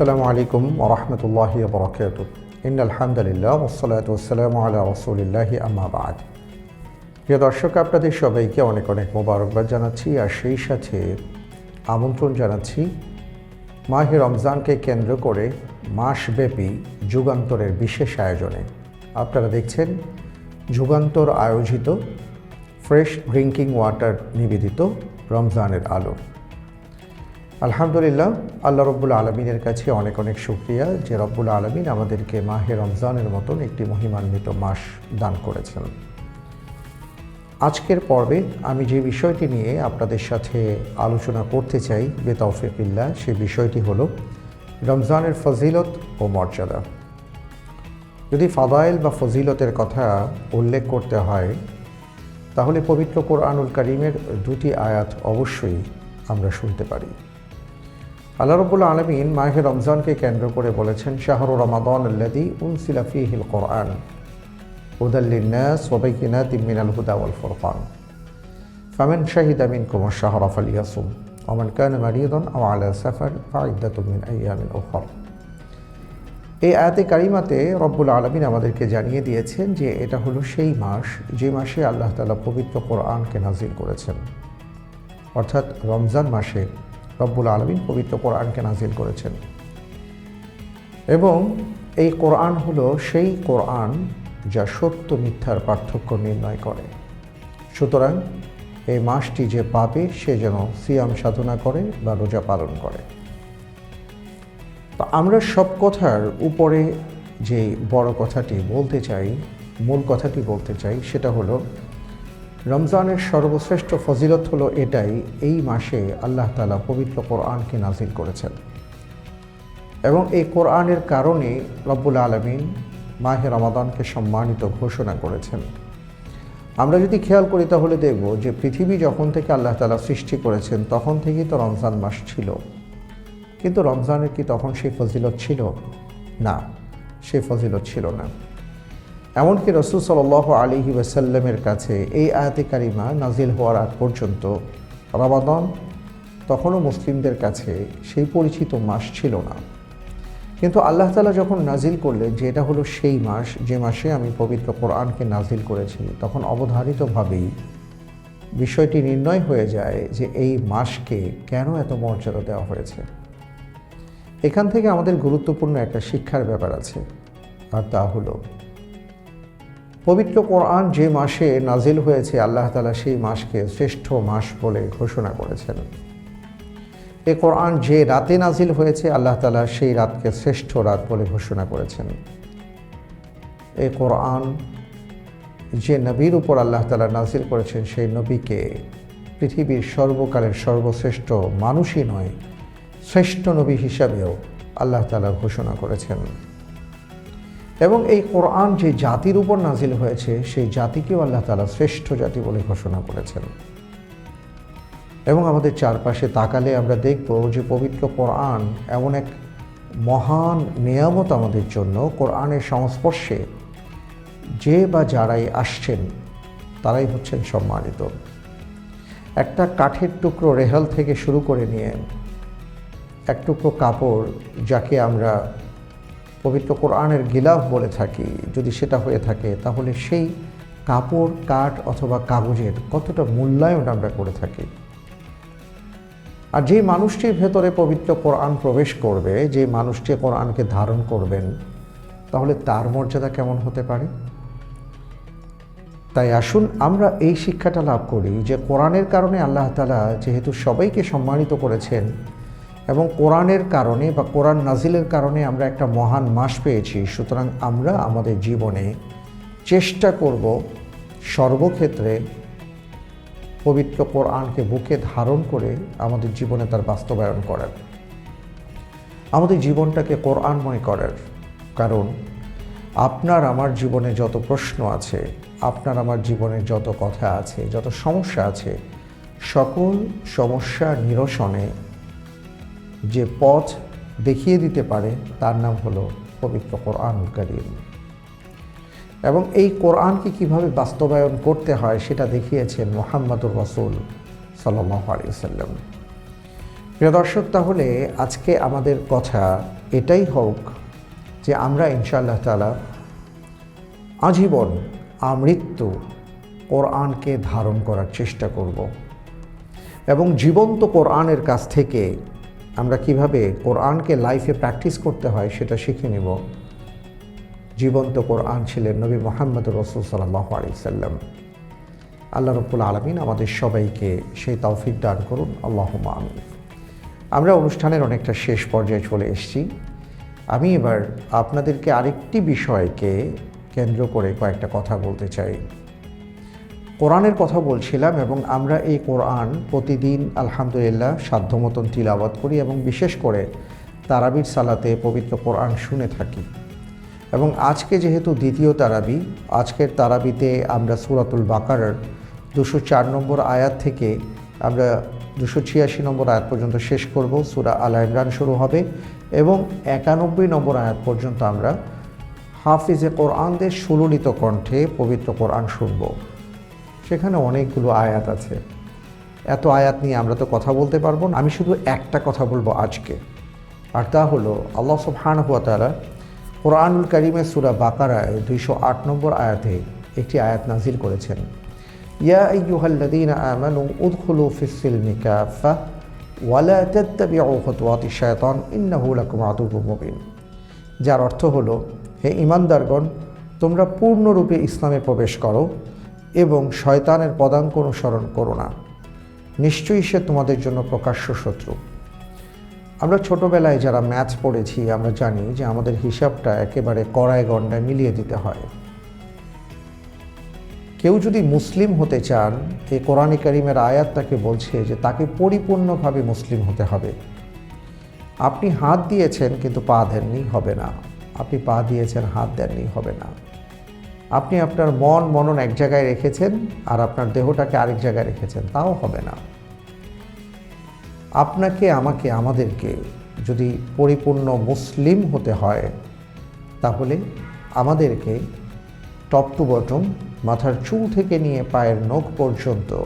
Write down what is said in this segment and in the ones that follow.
আসসালামু আলাইকুম ওরহমতুল্লাহি বরকাত ইন আলহামদুলিল্লাহ ওসলাত ওসালাম আলা রসুলিল্লাহি আম্মাবাদ প্রিয় দর্শক, আপনাদের সবাইকে অনেক অনেক মোবারকবাদ জানাচ্ছি আর সেই সাথে আমন্ত্রণ জানাচ্ছি, মাহে রমজানকে কেন্দ্র করে মাসব্যাপী যুগান্তরের বিশেষ আয়োজনে। আপনারা দেখছেন যুগান্তর আয়োজিত, ফ্রেশ ড্রিঙ্কিং ওয়াটার নিবেদিত রমজানের আলো। আলহামদুলিল্লাহ, আল্লাহ রব্বুল আলমিনের কাছে অনেক অনেক শুক্রিয়া যে রব্বুল আলমিন আমাদেরকে মাহে রমজানের মতন একটি মহিমান্বিত মাস দান করেছেন। আজকের পর্বে আমি যে বিষয়টি নিয়ে আপনাদের সাথে আলোচনা করতে চাই বেতফিকিল্লা সেই বিষয়টি হলো রমজানের ফজিলত ও মর্যাদা। যদি ফাদাইল বা ফজিলতের কথা উল্লেখ করতে হয়, তাহলে পবিত্র কোরআনুল করিমের দুটি আয়াত অবশ্যই আমরা শুনতে পারি। আল্লাহ রবুল্লা আলমিন মাহে রমজানকে কেন্দ্র করে বলেছেন, শাহরু রমাদন আল্লাদি উনসিলা ফিহিল কোরআন উদাল্লিনাস ওবাইকিনাত মিনাল হুদা ওয়াল ফুরকান। ফামান শাহিদা মিনকুম আশ-শাহরা ফালিয়াসুম ওমান কানা মারিদান আও আলা সাফার ফাইদ্দাতুম মিন আইয়ামিন উখর। এই আয়াতে কারিমাতে রব্বুল আলমিন আমাদেরকে জানিয়ে দিয়েছেন যে এটা হলো সেই মাস, যে মাসে আল্লাহ তালা পবিত্র কোরআনকে নাজিল করেছেন। অর্থাৎ রমজান মাসে রব্বুল আলমিন পবিত্র কোরআনকে নাজিল করেছেন। এবং এই কোরআন হলো সেই কোরআন যা সত্য, মিথ্যার পার্থক্য নির্ণয় করে। সুতরাং এই মাসটি যে পাবে সে যেন সিয়াম সাধনা করে বা রোজা পালন করে। তো আমরা সব কথার উপরে যে বড় কথাটি বলতে চাই, মূল কথাটি বলতে চাই, সেটা হলো রমজানের সর্বশ্রেষ্ঠ ফজিলত হলো এটাই, এই মাসে আল্লাহ তালা পবিত্র কোরআনকে নাজিল করেছেন। এবং এই কোরআনের কারণে রব্বুল আলমিন মাহে রমাদানকে সম্মানিত ঘোষণা করেছেন। আমরা যদি খেয়াল করি তাহলে দেখব যে পৃথিবী যখন থেকে আল্লাহ তালা সৃষ্টি করেছেন, তখন থেকেই তো রমজান মাস ছিল। কিন্তু রমজানের কি তখন সেই ফজিলত ছিল? না, সেই ফজিলত ছিল না। এমনকি রসুল সাল আলিহি ওয়াসাল্লামের কাছে এই আয়াতে কারিমা নাজিল হওয়ার আগ পর্যন্ত রমাদন তখনও মুসলিমদের কাছে সেই পরিচিত মাস ছিল না। কিন্তু আল্লাহ তালা যখন নাজিল করলেন যে এটা হলো সেই মাস, যে মাসে আমি পবিত্র কোরআনকে নাজিল করেছি, তখন অবধারিতভাবেই বিষয়টি নির্ণয় হয়ে যায় যে এই মাসকে কেন এত মর্যাদা দেওয়া হয়েছে। এখান থেকে আমাদের গুরুত্বপূর্ণ একটা শিক্ষার ব্যাপার আছে, আর তা হলো পবিত্র কোরআন যে মাসে নাজিল হয়েছে, আল্লাহ তালা সেই মাসকে শ্রেষ্ঠ মাস বলে ঘোষণা করেছেন। এ কোরআন যে রাতে নাজিল হয়েছে, আল্লাহ তালা সেই রাতকে শ্রেষ্ঠ রাত বলে ঘোষণা করেছেন। এ কোরআন যে নবীর উপর আল্লাহ তালা নাজিল করেছেন, সেই নবীকে পৃথিবীর সর্বকালের সর্বশ্রেষ্ঠ মানুষই নয়, শ্রেষ্ঠ নবী হিসাবেও আল্লাহ তালা ঘোষণা করেছেন। এবং এই কোরআন যে জাতির উপর নাজিল হয়েছে, সেই জাতিকেও আল্লাহ তালা শ্রেষ্ঠ জাতি বলে ঘোষণা করেছেন। এবং আমাদের চারপাশে তাকালে আমরা দেখব যে পবিত্র কোরআন এমন এক মহান নিয়ামত আমাদের জন্য। কোরআনের সংস্পর্শে যে বা যারাই আসছেন, তারাই হচ্ছেন সম্মানিত। একটা কাঠের টুকরো রেহাল থেকে শুরু করে নিয়ে এক টুকরো কাপড় যাকে আমরা পবিত্র কোরআনের গিলাফ বলে থাকি, যদি সেটা হয়ে থাকে, তাহলে সেই কাপড়, কাঠ অথবা কাগজের কতটা মূল্যায়ন আমরা করে থাকি। আর যে মানুষটির ভেতরে পবিত্র কোরআন প্রবেশ করবে যে মানুষটি কোরআনকে ধারণ করবেন, তাহলে তার মর্যাদা কেমন হতে পারে? তাই আসুন আমরা এই শিক্ষাটা লাভ করি যে কোরআনের কারণে আল্লাহ তালা যেহেতু সবাইকে সম্মানিত করেছেন এবং কোরআনের কারণে বা কোরআন নাজিলের কারণে আমরা একটা মহান মাস পেয়েছি। সুতরাং আমরা আমাদের জীবনে চেষ্টা করব সর্বক্ষেত্রে পবিত্র কোরআনকে বুকে ধারণ করে আমাদের জীবনে তার বাস্তবায়ন করার। আমাদের জীবনটাকে কোরআনময় করার। কারণ আপনার আমার জীবনে যত প্রশ্ন আছে, আপনার আমার জীবনে যত কথা আছে, যত সমস্যা আছে, সকল সমস্যা নিরসনে যে পথ দেখিয়ে দিতে পারে, তার নাম হলো পবিত্র কোরআনুল করিম। এবং এই কোরআনকে কীভাবে বাস্তবায়ন করতে হয়, সেটা দেখিয়েছেন মোহাম্মদুর রসুল সাল্লাহ আলিয়াল্লাম প্রিয় দর্শক, তাহলে আজকে আমাদের কথা এটাই হোক যে আমরা ইনশাআল্লাহ তালা আজীবন আমৃত্যু কোরআনকে ধারণ করার চেষ্টা করব। এবং জীবন্ত কোরআনের কাছ থেকে আমরা কীভাবে কোরআনকে লাইফে প্র্যাকটিস করতে হয় সেটা শিখে নেব। জীবন্ত কোরআন ছিলেন নবী মোহাম্মদ রসুল সাল্লাহ আলি সাল্লাম। আল্লাহ রব্বুল আলমিন আমাদের সবাইকে সেই তৌফিক দান করুন। আল্লাহ আমিন। আমরা অনুষ্ঠানের অনেকটা শেষ পর্যায়ে চলে এসেছি। আমি এবার আপনাদেরকে আরেকটি বিষয়কে কেন্দ্র করে কয়েকটা কথা বলতে চাই। কোরআনের কথা বলছিলাম এবং আমরা এই কোরআন প্রতিদিন, আলহামদুলিল্লাহ সাধ্য মতন তিলাবাত করি এবং বিশেষ করে তারাবির সালাতে পবিত্র কোরআন শুনে থাকি। এবং আজকে যেহেতু দ্বিতীয় তারাবি, আজকের তারাবিতে আমরা সুরাতুল বাকারার দুশো চার নম্বর আয়াত থেকে আমরা দুশো ছিয়াশি নম্বর আয়াত পর্যন্ত শেষ করব, সুরা আল ইমরান শুরু হবে এবং একানব্বই নম্বর আয়াত পর্যন্ত আমরা হাফিজে কোরআনদের সুললিত কণ্ঠে পবিত্র কোরআন শুনব। সেখানে অনেকগুলো আয়াত আছে। এত আয়াত নিয়ে আমরা তো কথা বলতে পারব না, আমি শুধু একটা কথা বলব আজকে। আর তা হলো, আল্লাহ সুবহান হুয়া তালা কোরআনুল করিমের সুরা বাকারায় দুইশো আট নম্বর আয়াতে একটি আয়াত নাজির করেছেন। যার অর্থ হলো, হে ইমানদারগণ তোমরা পূর্ণরূপে ইসলামে প্রবেশ করো এবং শয়তানের পদাঙ্ক অনুসরণ করো না। নিশ্চয়ই সে তোমাদের জন্য প্রকাশ্য শত্রু। আমরা ছোটোবেলায় যারা ম্যাথ পড়েছি, আমরা জানি যে আমাদের হিসাবটা একেবারে কড়ায় গণ্ডায় মিলিয়ে দিতে হয়। কেউ যদি মুসলিম হতে চান এই কোরআন করিমের আয়াত তাকে বলছে যে তাকে পরিপূর্ণভাবে মুসলিম হতে হবে। আপনি হাত দিয়েছেন, কিন্তু পা দেননি, হবে না। আপনি পা দিয়েছেন, হাত দেননি, হবে না। আপনি আপনার মন মনন এক জায়গায় রেখেছেন আর আপনার দেহটাকে আরেক জায়গায় রেখেছেন, তাও হবে না। আপনাকে, আমাকে, আমাদেরকে যদি পরিপূর্ণ মুসলিম হতে হয়, তাহলে আমাদেরকে টপ টু বটম মাথার চুল থেকে নিয়ে পায়ের নখ পর্যন্ত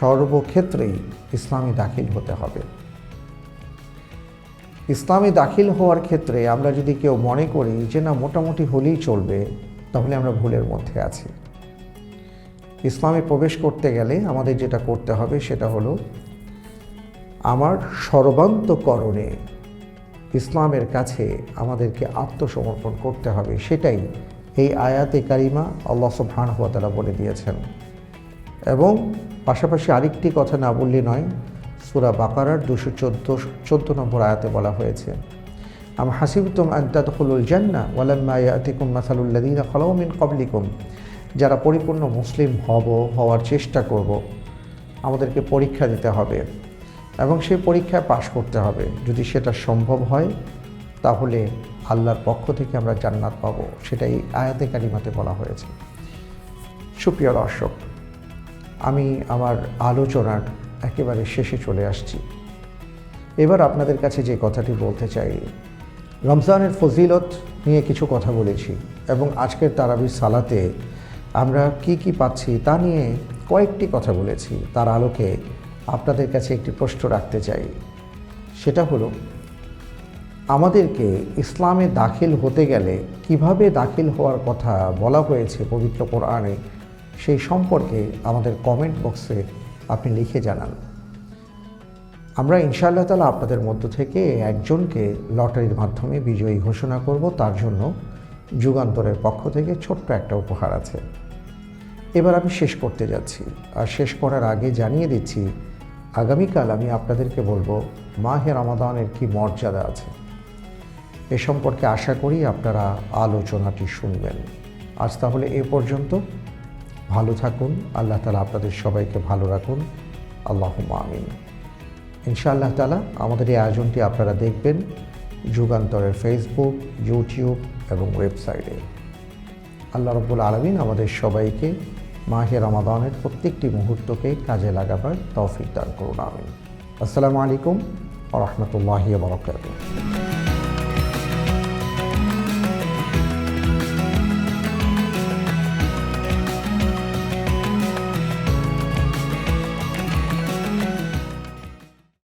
সর্বক্ষেত্রেই ইসলামে দাখিল হতে হবে। ইসলামে দাখিল হওয়ার ক্ষেত্রে আমরা যদি কেউ মনে করি যে না, মোটামুটি হলেই চলবে তাহলে আমরা ভুলের মধ্যে আছি। ইসলামে প্রবেশ করতে গেলে আমাদের যেটা করতে হবে সেটা হলো, আমার সর্বান্তকরণে ইসলামের কাছে আমাদেরকে আত্মসমর্পণ করতে হবে, সেটাই এই আয়াতে কারিমা আল্লাহ সুবহান হুয়া তারা বলে দিয়েছেন। এবং পাশাপাশি আরেকটি কথা না বললে নয়, সুরা বাকারার দুশো চোদ্দ চোদ্দ নম্বর আয়াতে বলা হয়েছে আম হাসিবতুম আন্তাদুল জান্না ওয়ালাম্মা ইয়াতিকুম খলাউ মিন কবলিকুম যারা পরিপূর্ণ মুসলিম হব, হওয়ার চেষ্টা করব, আমাদেরকে পরীক্ষা দিতে হবে এবং সেই পরীক্ষায় পাশ করতে হবে। যদি সেটা সম্ভব হয়, তাহলে আল্লাহর পক্ষ থেকে আমরা জান্নাত পাবো। সেটাই আয়াতে কারিমাতে বলা হয়েছে। সুপ্রিয় দর্শক, আমি আমার আলোচনার একেবারে শেষে চলে আসছি। এবার আপনাদের কাছে যে কথাটি বলতে চাই রমজানের ফজিলত নিয়ে কিছু কথা বলেছি এবং আজকের তারাবির সালাতে আমরা কি কি পাচ্ছি তা নিয়ে কয়েকটি কথা বলেছি। তার আলোকে আপনাদের কাছে একটি প্রশ্ন রাখতে চাই। সেটা হলো, আমাদেরকে ইসলামে দাখিল হতে গেলে কীভাবে দাখিল হওয়ার কথা বলা হয়েছে পবিত্র কোরআনে, সেই সম্পর্কে আমাদের কমেন্ট বক্সে আপনি লিখে জানান। আমরা ইনশাআল্লাহ তালা আপনাদের মধ্য থেকে একজনকে লটারির মাধ্যমে বিজয়ী ঘোষণা করব। তার জন্য যুগান্তরের পক্ষ থেকে ছোট্ট একটা উপহার আছে। এবার আমি শেষ করতে যাচ্ছি। আর শেষ করার আগে জানিয়ে দিচ্ছি, আগামীকাল আমি আপনাদেরকে বলব, মাহে রমাদানের কি মর্যাদা আছে? এ সম্পর্কে আশা করি আপনারা আলোচনাটি শুনবেন। আজ তাহলে এ পর্যন্ত। ভালো থাকুন। আল্লাহ তালা আপনাদের সবাইকে ভালো রাখুন। আল্লাহ আমিন। ইনশাআল্লাহ তালা আমাদের এই আয়োজনটি আপনারা দেখবেন যুগান্তরের ফেসবুক ইউটিউব এবং ওয়েবসাইটে আল্লাহ রব্বুল আলমিন আমাদের সবাইকে মাহে রমাদানের প্রত্যেকটি মুহূর্তকে কাজে লাগাবার তৌফিক দান করুন, আমিন। আসসালামু আলাইকুম আ রহমতুল্লাহ বারকাতুহ।